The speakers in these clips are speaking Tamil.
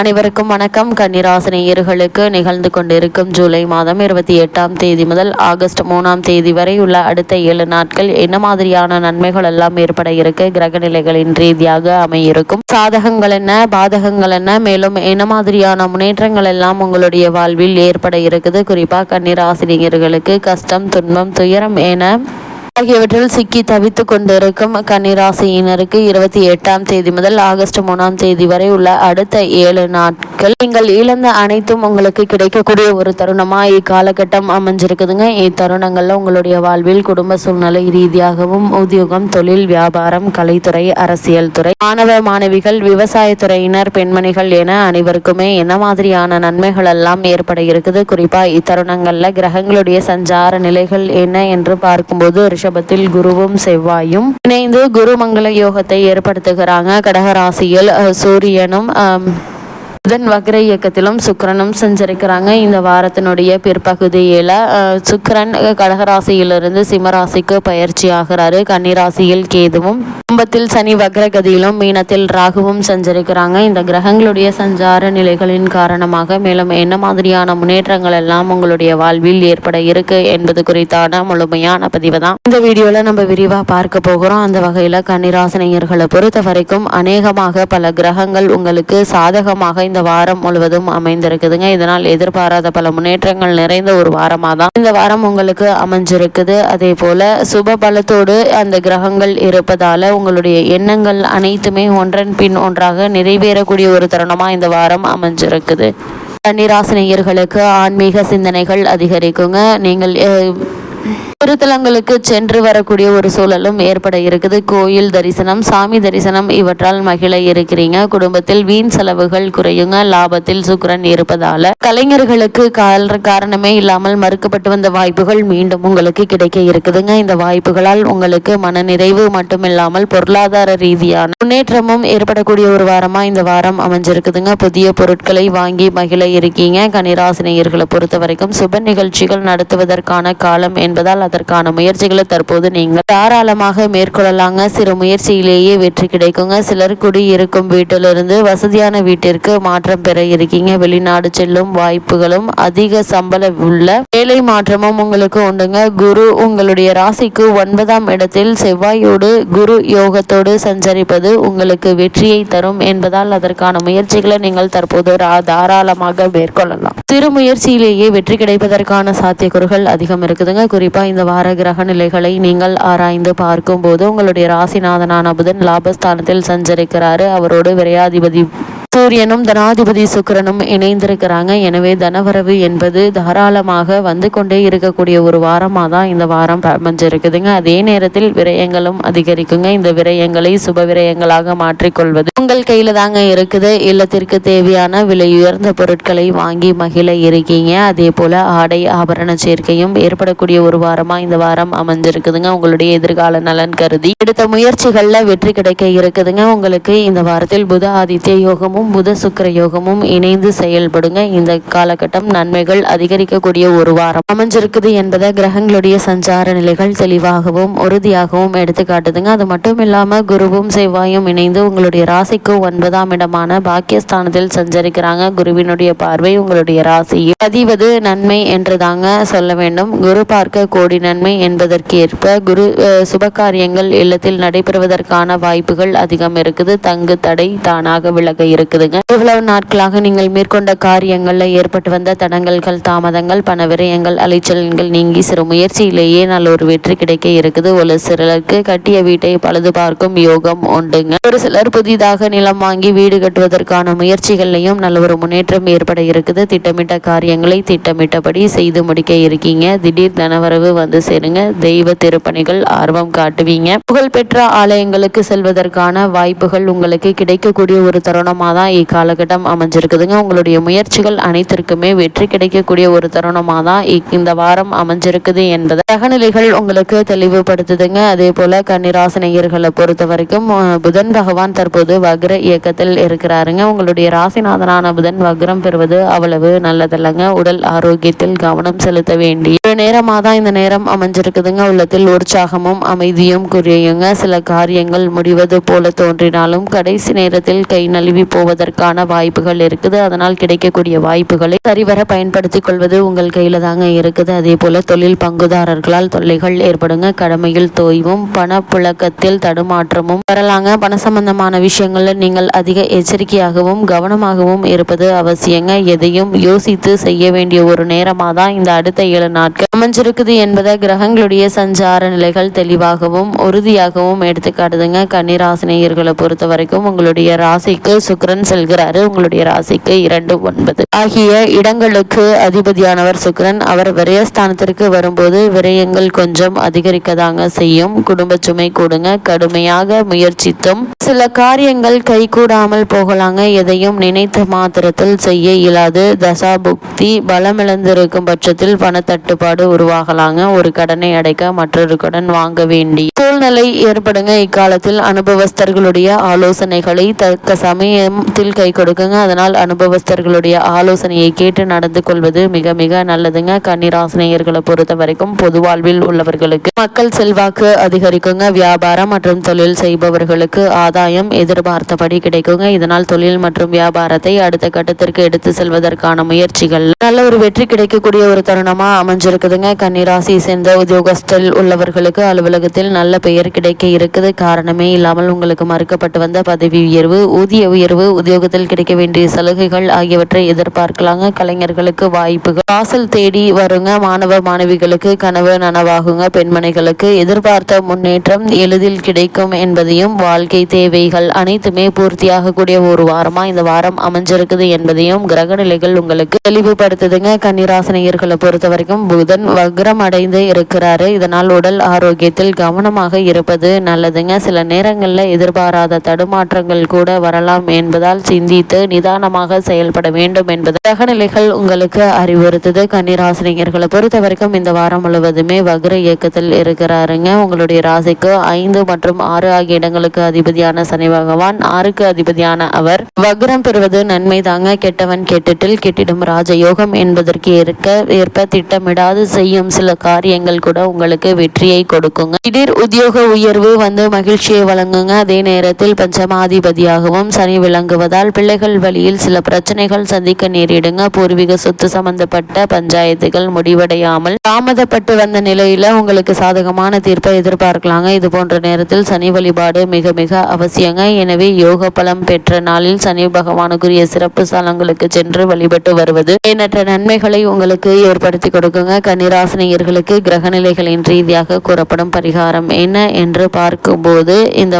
அனைவருக்கும் வணக்கம். கன்னிராசினியர்களுக்கு நிகழ்ந்து கொண்டிருக்கும் ஜூலை மாதம் இருபத்தி எட்டாம் தேதி முதல் ஆகஸ்ட் மூணாம் தேதி வரை உள்ள அடுத்த ஏழு நாட்கள் என்ன மாதிரியான நன்மைகள் எல்லாம் ஏற்பட இருக்கு? கிரக நிலைகளின் ரீதியாக அமையிருக்கும். சாதகங்கள் என்ன? பாதகங்கள் என்ன? மேலும் என்ன மாதிரியான முன்னேற்றங்கள் எல்லாம் உங்களுடைய வாழ்வில் ஏற்பட இருக்குது? குறிப்பாக கன்னிராசினியர்களுக்கு கஷ்டம் துன்பம் துயரம் என ஆகியவற்றில் சிக்கி தவித்துக் கொண்டிருக்கும் கன்னிராசியினருக்கு இருபத்தி எட்டாம் தேதி முதல் ஆகஸ்ட் மூணாம் தேதி வரை உள்ள அடுத்த ஏழு நாட்கள் நீங்கள் இழந்த அனைத்தும் உங்களுக்கு கிடைக்கக்கூடிய ஒரு தருணமா இக்காலகட்டம் அமைஞ்சிருக்குதுங்க. இத்தருணங்கள்ல உங்களுடைய வாழ்வில் குடும்ப சூழ்நிலை ரீதியாகவும் உத்தியோகம் தொழில் வியாபாரம் கலைத்துறை அரசியல் துறை மாணவ மாணவிகள் விவசாயத்துறையினர் பெண்மணிகள் என அனைவருக்குமே என்ன மாதிரியான நன்மைகள் எல்லாம் ஏற்பட இருக்குது? குறிப்பா இத்தருணங்கள்ல கிரகங்களுடைய சஞ்சார நிலைகள் என்ன என்று பார்க்கும்போது ரிஷபத்தில் குருவும் செவ்வாயும் இணைந்து குரு மங்கள யோகத்தை ஏற்படுத்துகிறாங்க. கடகராசியில் சூரியனும் புதன் வக்ர இயக்கத்திலும் சுக்கரனும் சஞ்சரிக்கிறாங்க. இந்த வாரத்தினுடைய பிற்பகுதியில் சுக்கரன் கடகராசியிலிருந்து சிம்மராசிக்கு பயிற்சி ஆகிறாரு. கன்னிராசியில் கேதுவும் கும்பத்தில் சனி வக்ரகதியிலும் மீனத்தில் ராகுவும் சஞ்சரிக்கிறாங்க. இந்த கிரகங்களுடைய சஞ்சார நிலைகளின் காரணமாக மேலும் என்ன மாதிரியான முன்னேற்றங்கள் எல்லாம் உங்களுடைய வாழ்வில் ஏற்பட இருக்கு என்பது குறித்தான முழுமையான பதிவு தான். இந்த வீடியோவில் நம்ம விரிவாக பார்க்க போகிறோம். அந்த வகையில் கன்னிராசினியர்களை பொறுத்த வரைக்கும் அநேகமாக பல கிரகங்கள் உங்களுக்கு சாதகமாக இந்த வாரம் முழுவதும் அமைந்திருக்குதுங்க. இதனால் எதிர்பாராத பல முன்னேற்றங்கள் நிறைந்த ஒரு வாரமாக தான் இந்த வாரம் உங்களுக்கு அமைஞ்சிருக்குது. அதே போல சுப பலத்தோடு அந்த கிரகங்கள் இருப்பதால உங்களுடைய எண்ணங்கள் அனைத்துமே ஒன்றன் பின் ஒன்றாக நிறைவேறக்கூடிய ஒரு தருணமா இந்த வாரம் அமைஞ்சிருக்குது. கன்னிராசினியர்களுக்கு ஆன்மீக சிந்தனைகள் அதிகரிக்குங்க. நீங்கள் திருத்தலங்களுக்கு சென்று வரக்கூடிய ஒரு சூழலும் ஏற்பட இருக்குது. கோயில் தரிசனம் சாமி தரிசனம் இவற்றால் மகிழ இருக்கிறீங்க. குடும்பத்தில் வீண் செலவுகள் குறையுங்க. லாபத்தில் சுக்கரன் இருப்பதால கலைஞர்களுக்கு கால- காரணமே இல்லாமல் மறுக்கப்பட்டு வந்த வாய்ப்புகள் மீண்டும் உங்களுக்கு கிடைக்க இருக்குதுங்க. இந்த வாய்ப்புகளால் உங்களுக்கு மனநிறைவு மட்டுமில்லாமல் பொருளாதார ரீதியான முன்னேற்றமும் ஏற்படக்கூடிய ஒரு வாரமா இந்த வாரம் அமைஞ்சிருக்குதுங்க. புதிய பொருட்களை வாங்கி மகிழ இருக்கீங்க. கனிராசினியர்களை பொறுத்த வரைக்கும் சுப நிகழ்ச்சிகள் நடத்துவதற்கான காலம் என்பதால் அதற்கான முயற்சிகளை தற்போது நீங்கள் தாராளமாக மேற்கொள்ளலாங்க. சிறு முயற்சியிலேயே வெற்றி கிடைக்குங்க. சிலர் குடியிருக்கும் வீட்டிலிருந்து வசதியான வீட்டிற்கு மாற்றம் பெற இருக்கீங்க. வெளிநாடு செல்லும் வாய்ப்புகளும் அதிக சம்பளம் உள்ள வேலை மாற்றமும் உங்களுக்கு உண்டுங்க. குரு உங்களுடைய ராசிக்கு ஒன்பதாம் இடத்தில் செவ்வாயோடு குரு யோகத்தோடு சஞ்சரிப்பது உங்களுக்கு வெற்றியை தரும் என்பதால் அதற்கான முயற்சிகளை நீங்கள் தற்போது தாராளமாக மேற்கொள்ளலாம். சிறு முயற்சியிலேயே வெற்றி கிடைப்பதற்கான சாத்தியக்கூறுகள் அதிகம் இருக்குதுங்க. குறிப்பா இந்த வார கிரக நிலைகளை நீங்கள் ஆராய்ந்து பார்க்கும்போது உங்களுடைய ராசிநாதனான புதன் லாபஸ்தானத்தில் சஞ்சரிக்கிறாரு. அவரோடு விரையாதிபதி சூரியனும் தனாதிபதி சுக்கரனும் இணைந்திருக்கிறாங்க. எனவே தனவரவு என்பது தாராளமாக வந்து கொண்டே இருக்கக்கூடிய ஒரு வாரமாக தான் இந்த வாரம் அமைஞ்சிருக்குதுங்க. அதே நேரத்தில் விரயங்களும் அதிகரிக்குங்க. இந்த விரயங்களை சுப விரயங்களாக மாற்றிக்கொள்வது உங்கள் கையில் தாங்க இருக்குது. இல்லத்திற்கு தேவையான விலை உயர்ந்த பொருட்களை வாங்கி மகிழ இருக்கீங்க. அதே போல் ஆடை ஆபரண சேர்க்கையும் ஏற்படக்கூடிய ஒரு வாரமாக இந்த வாரம் அமைஞ்சிருக்குதுங்க. உங்களுடைய எதிர்கால நலன் கருதி எடுத்த முயற்சிகளில் வெற்றி கிடைக்க இருக்குதுங்க. உங்களுக்கு இந்த வாரத்தில் புத ஆதித்ய யோகமும் புத சுக்கிர யோகமும் இணைந்து செயல்படுங்க. இந்த காலகட்டம் நன்மைகள் அதிகரிக்கக்கூடிய ஒரு வாரம். அமைஞ்சிருக்குது என்பதை கிரகங்களுடைய சஞ்சார நிலைகள் தெளிவாகவும் உறுதியாகவும் எடுத்து காட்டுதுங்க அது மட்டும் இல்லாம குருவும் செவ்வாயும் இணைந்து உங்களுடைய ராசிக்கு ஒன்பதாம் இடமான பாக்கியஸ்தானத்தில் சஞ்சரிக்கிறாங்க. குருவினுடைய பார்வை உங்களுடைய ராசியில் பதிவது நன்மை என்று தாங்க சொல்ல வேண்டும். குரு பார்க்க கோடி நன்மை என்பதற்கேற்ப குரு சுபகாரியங்கள் இல்லத்தில் நடைபெறுவதற்கான வாய்ப்புகள் அதிகம் இருக்குது. தங்கு தடை தானாக விலக இருக்குது. இருக்குதுங்க இவ்வளவு நாட்களாக நீங்கள் மேற்கொண்ட காரியங்கள்ல ஏற்பட்டு வந்த தடங்கல்கள் தாமதங்கள் பண விரயங்கள் அலைச்சல்கள் நீங்கி சிறு முயற்சியிலேயே நல்ல ஒரு வெற்றி கிடைக்க இருக்குது. ஒரு சிலருக்கு கட்டிய வீட்டை பழுது பார்க்கும் யோகம் உண்டுங்க. ஒரு சிலர் புதிதாக நிலம் வாங்கி வீடு கட்டுவதற்கான முயற்சிகள்லையும் நல்ல ஒரு முன்னேற்றம் ஏற்பட இருக்குது. திட்டமிட்ட காரியங்களை திட்டமிட்டபடி செய்து முடிக்க இருக்கீங்க. திடீர் தனவரவு வந்து சேருங்க. தெய்வ திருப்பணிகள் ஆர்வம் காட்டுவீங்க. புகழ்பெற்ற ஆலயங்களுக்கு செல்வதற்கான வாய்ப்புகள் உங்களுக்கு கிடைக்கக்கூடிய ஒரு தருணமாக தான் இக்காலகட்டம் அமைஞ்சிருக்குதுங்க. உங்களுடைய முயற்சிகள் அனைத்திற்குமே வெற்றி கிடைக்கக்கூடிய ஒரு தருணமாக தான் இந்த வாரம் அமைஞ்சிருக்குது என்பதை தகநிலைகள் உங்களுக்கு தெளிவுபடுத்துதுங்க. அதே போல கன்னிராசினியர்களை பொறுத்த வரைக்கும் புதன் பகவான் தற்போது வக்ர இயக்கத்தில் இருக்கிறாருங்க. உங்களுடைய ராசிநாதனான புதன் வக்ரம் பெறுவது அவ்வளவு நல்லதல்லங்க. உடல் ஆரோக்கியத்தில் கவனம் செலுத்த வேண்டிய ஒரு நேரமாக தான் இந்த நேரம் அமைஞ்சிருக்குதுங்க. உள்ளத்தில் உற்சாகமும் அமைதியும் குறையுங்க. சில காரியங்கள் முடிவது போல தோன்றினாலும் கடைசி நேரத்தில் கை நழுவி போவது வருவதற்கான வாய்ப்புகள் இருக்குது. அதனால் கிடைக்கக்கூடிய வாய்ப்புகளை சரிவர பயன்படுத்திக் கொள்வது உங்கள் கையில தாங்க இருக்குது. அதே போல தொழில் பங்குதாரர்களால் தொல்லைகள் ஏற்படுங்க. கடமையில் தோய்வும் பணப்புழக்கத்தில் தடுமாற்றமும் வரலாங்க. பண சம்பந்தமான விஷயங்களில் நீங்கள் அதிக எச்சரிக்கையாகவும் கவனமாகவும் இருப்பது அவசியங்க. எதையும் யோசித்து செய்ய வேண்டிய ஒரு நேரமாக தான் இந்த அடுத்த ஏழு நாட்கள் அமைஞ்சிருக்குது என்பதை கிரகங்களுடைய சஞ்சார நிலைகள் தெளிவாகவும் உறுதியாகவும் எடுத்துக்காட்டுதுங்க. கன்னிராசினியர்களை பொறுத்த வரைக்கும் உங்களுடைய ராசிக்கு சுக்ரன் செல்கிறாரு. உங்களுடைய ராசிக்கு இரண்டு ஒன்பது. ஆகிய இடங்களுக்கு அதிபதியானவர் சுக்கரன் அவர் விரயஸ்தானத்திற்கு வரும்போது விரயங்கள் கொஞ்சம் அதிகரிக்கதாங்க செய்யும். குடும்ப சுமை கூடுங்க கடுமையாக முயற்சித்தும். சில காரியங்கள் கைகூடாமல் போகலாங்க. எதையும் நினைத்த மாத்திரத்தில் செய்ய இயலாது. தசா புக்தி பலமிழந்திருக்கும் பட்சத்தில் பணத்தட்டுப்பாடு உருவாகலாங்க. ஒரு கடனை அடைக்க மற்றொரு கடன் வாங்க வேண்டி. சூழ்நிலை ஏற்படுங்க. இக்காலத்தில் அனுபவஸ்தர்களுடைய ஆலோசனைகளை தக்க சமயத்தில் கை கொடுக்குங்க. அதனால் அனுபவஸ்தர்களுடைய ஆலோசனையை கேட்டு நடந்து கொள்வது மிக மிக நல்லதுங்க. கன்னிராசினியர்களை பொறுத்த வரைக்கும் பொது வாழ்வில் உள்ளவர்களுக்கு மக்கள் செல்வாக்கு அதிகரிக்குங்க. வியாபாரம் மற்றும் தொழில் செய்பவர்களுக்கு ஆதாயம் எதிர்பார்த்தபடி கிடைக்குங்க. இதனால் தொழில் மற்றும் வியாபாரத்தை அடுத்த கட்டத்திற்கு எடுத்து செல்வதற்கான முயற்சிகள். நல்ல ஒரு வெற்றி கிடைக்கக்கூடிய ஒரு தருணமா அமைஞ்சிருக்குதுங்க. கன்னிராசியை சேர்ந்த உத்தியோகஸ்தில் உள்ளவர்களுக்கு அலுவலகத்தில் நல்ல பெயர் கிடைக்க இருக்குது. காரணமே இல்லாமல் உங்களுக்கு மறுக்கப்பட்டு வந்த பதவி உயர்வு ஊதிய உயர்வு உத்தியோகத்தில் கிடைக்க வேண்டிய சலுகைகள் ஆகியவற்றை எதிர்பார்க்கலாங்க. கலைஞர்களுக்கு வாய்ப்புகள். வாசல் தேடி வருங்க. மாணவ மாணவிகளுக்கு கனவு நனவாகுங்க. பெண்மணிகளுக்கு எதிர்பார்த்த முன்னேற்றம் எளிதில் கிடைக்கும் என்பதையும் வாழ்க்கை தேவைகள் அனைத்துமே பூர்த்தியாகக்கூடிய ஒரு வாரமா இந்த வாரம் அமைஞ்சிருக்குது என்பதையும் கிரக நிலைகள் உங்களுக்கு தெளிவுபடுத்துதுங்க. கன்னிராசினியர்களை பொறுத்த வரைக்கும் புதன் வக்ரம் அடைந்து இருக்கிறாரு. இதனால் உடல் ஆரோக்கியத்தில் கவனமாக இருப்பது நல்லதுங்க. சில நேரங்களில் எதிர்பாராத தடுமாற்றங்கள் கூட வரலாம் என்பதால் சிந்தித்து நிதானமாக செயல்பட வேண்டும் என்பது கிரகநிலைகள் உங்களுக்கு அறிவுறுத்துது. கன்னிராசினியர்களை பொறுத்த வரைக்கும் இந்த வாரம் முழுவதுமே வக்ர இயக்கத்தில் இருக்கிறாருங்க. உங்களுடைய ராசிக்கு ஐந்து மற்றும் ஆறு ஆகிய இடங்களுக்கு அதிபதியான சனி பகவான் ஆறுக்கு அதிபதியான அவர். வக்ரம் பெறுவது நன்மை தாங்க. கெட்டவன் கெட்டிட்டில் கெட்டிடும் ராஜயோகம் என்பதற்கு ஏற்க ஏற்ப திட்டமிடாது செய்யும் சில காரியங்கள் கூட உங்களுக்கு வெற்றியை கொடுக்குங்க. திடீர் உத்தியோக உயர்வு வந்து மகிழ்ச்சியை வழங்குங்க. அதே நேரத்தில் பஞ்சமாதிபதியாகவும் சனி இருப்பதால் பிள்ளைகள் வழியில் சில பிரச்சனைகள் சந்திக்க நேரிடுங்க. பூர்வீக சொத்து சம்பந்தப்பட்ட பஞ்சாயத்துகள் முடிவடையாமல் தாமதப்பட்டு வந்த நிலையில உங்களுக்கு சாதகமான தீர்ப்பை எதிர்பார்க்கலாங்க. இது போன்ற நேரத்தில் சனி வழிபாடு மிக மிக அவசியங்க. எனவே யோக பலம் பெற்ற நாளில் சனி பகவானுக்குரிய சிறப்பு ஸ்தலங்களுக்கு சென்று வழிபட்டு வருவது எண்ணற்ற நன்மைகளை உங்களுக்கு ஏற்படுத்தி கொடுக்குங்க. கன்னிராசினியர்களுக்கு கிரகநிலைகளின் ரீதியாக கூறப்படும் பரிகாரம் என்ன என்று பார்க்கும்போது இந்த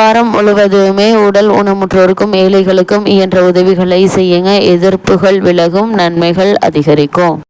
வாரம் முழுவதுமே உடல் ஊனமுற்றோருக்கும் ஏழைகளுக்கும் இயன்ற உதவிகளை செய்யுங்க. எதிர்ப்புகள் விலகும் நன்மைகள் அதிகரிக்கும்.